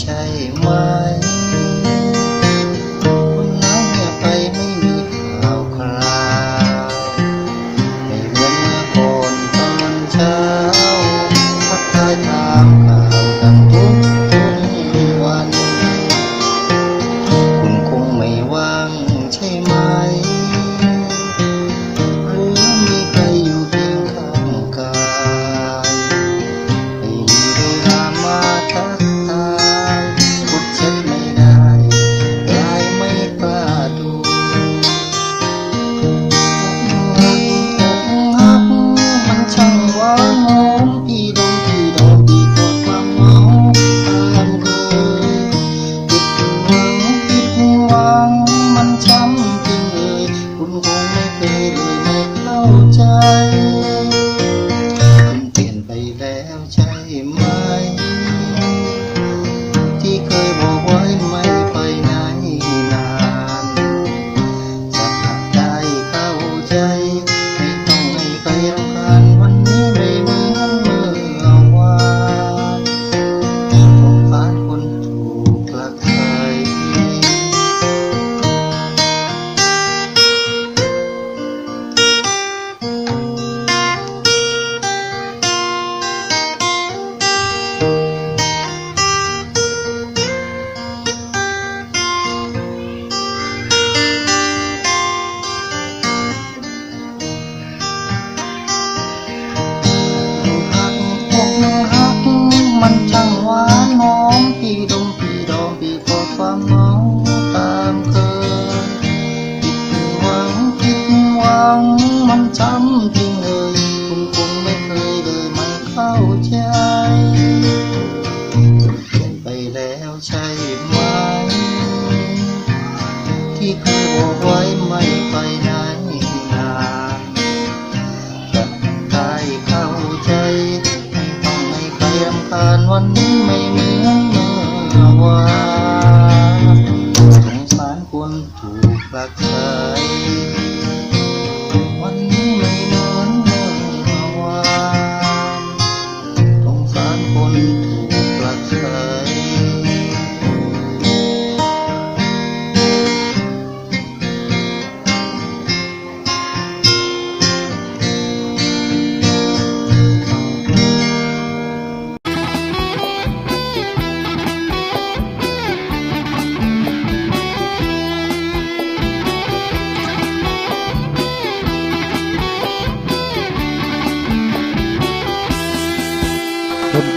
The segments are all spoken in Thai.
ใช่ไหม ไปแล้วใช่ไหม ที่เคยบอกไว้ไม่ไปไหนนานจะได้เข้าใจไม่ต้องให้ใครรำคาญวันนี้ไม่เหมือนเมื่อวานสงสารคนถูกรักใคร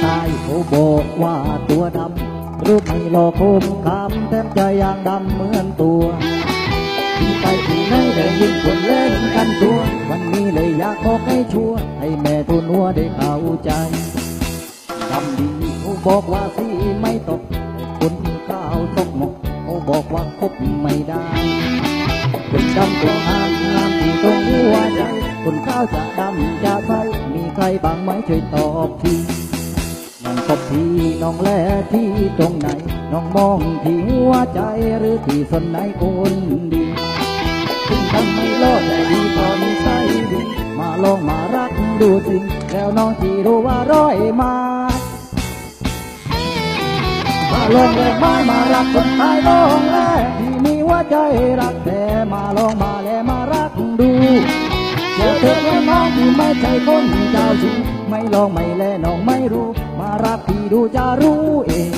ตายเขาบอกว่าตัวดำรูปไม่หลอกคมคำแถมใจอย่างดำเหมือนตัวที่ไปที่ไหนได้ยินคนเล่นกันตัว วันนี้เลยอยากบอกให้ชัวร์ให้แม่ทุนหัวได้เข้าใจดำดีเขาบอกว่าสีไม่ตกคนข้าวตกหมกเขาบอกว่าคบไม่ได้คนดำตัวหางงามที่ตรงหัวใจคนข้าวจะดำจะใสมีใครบางไหมช่วยตอบที น้องตบที่น้องแลที่ตรงไหน น้องมองที่หัวใจหรือที่ส่วนไหนคนดีถึงทำไม่รอดแต่ดีตอนใส่ดีมาลองมารักดูสิง แล้วน้องที่รู้ว่าร้อยมามาลองเลยมามารักคนไทยลองแลที่มีหัวใจรักแต่มาลองมาแลมารักดูเจอเธอแค่น้องที่ไม่ใช่คนเจ้าชู้ไม่ลองไม่แลน้องไม่รู้ รักพี่ดูจะรู้เอง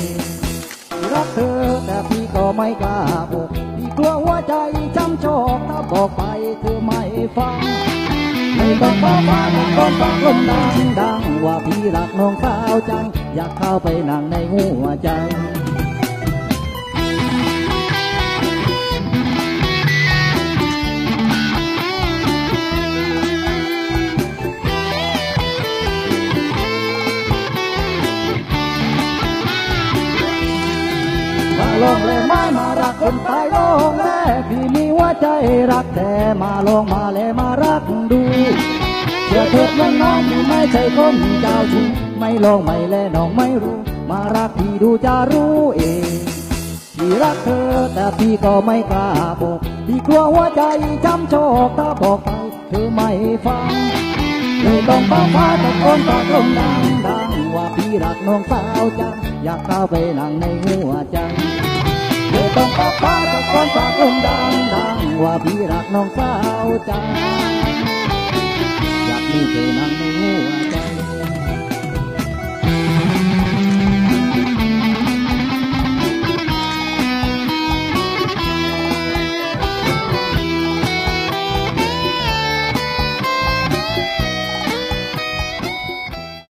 รักเธอแต่พี่ก็ไม่กล้าบอกพี่กลัวหัวใจช้ำชอกถ้าบอกไปเธอไม่ฟังไม่ต้องบอกว่าไม่ต้องฟังลมดังดังว่าพี่รักน้องสาวจัง อยากเข้าไปนั่งในหัวใจ ลงเลยมามารักคนตายลงแลพี่มีหัวใจรักแต่มาลงมาเลยมารักดูเชื่อเถิดว่าน้องไม่ใช่คนเจ้าชู้ไม่ลองไม่แลน้องไม่รู้ มารักพี่ดูจะรู้เองพี่รักเธอแต่พี่ก็ไม่กล้าบอกพี่กลัวหัวใจช้ำชอกถ้าบอกไปเธอไม่ฟังเลยต้องฟ้าฟ้าตะโกนตะลมดังดังว่าพี่รักน้องสาวจังอยากเข้าไปนั่งในหัวใจ เลยต้องฟ้าฟ้าตะโกนตะลมดังดังว่าพี่รักน้องสาวจังอยากมีเธอนั่งในหัว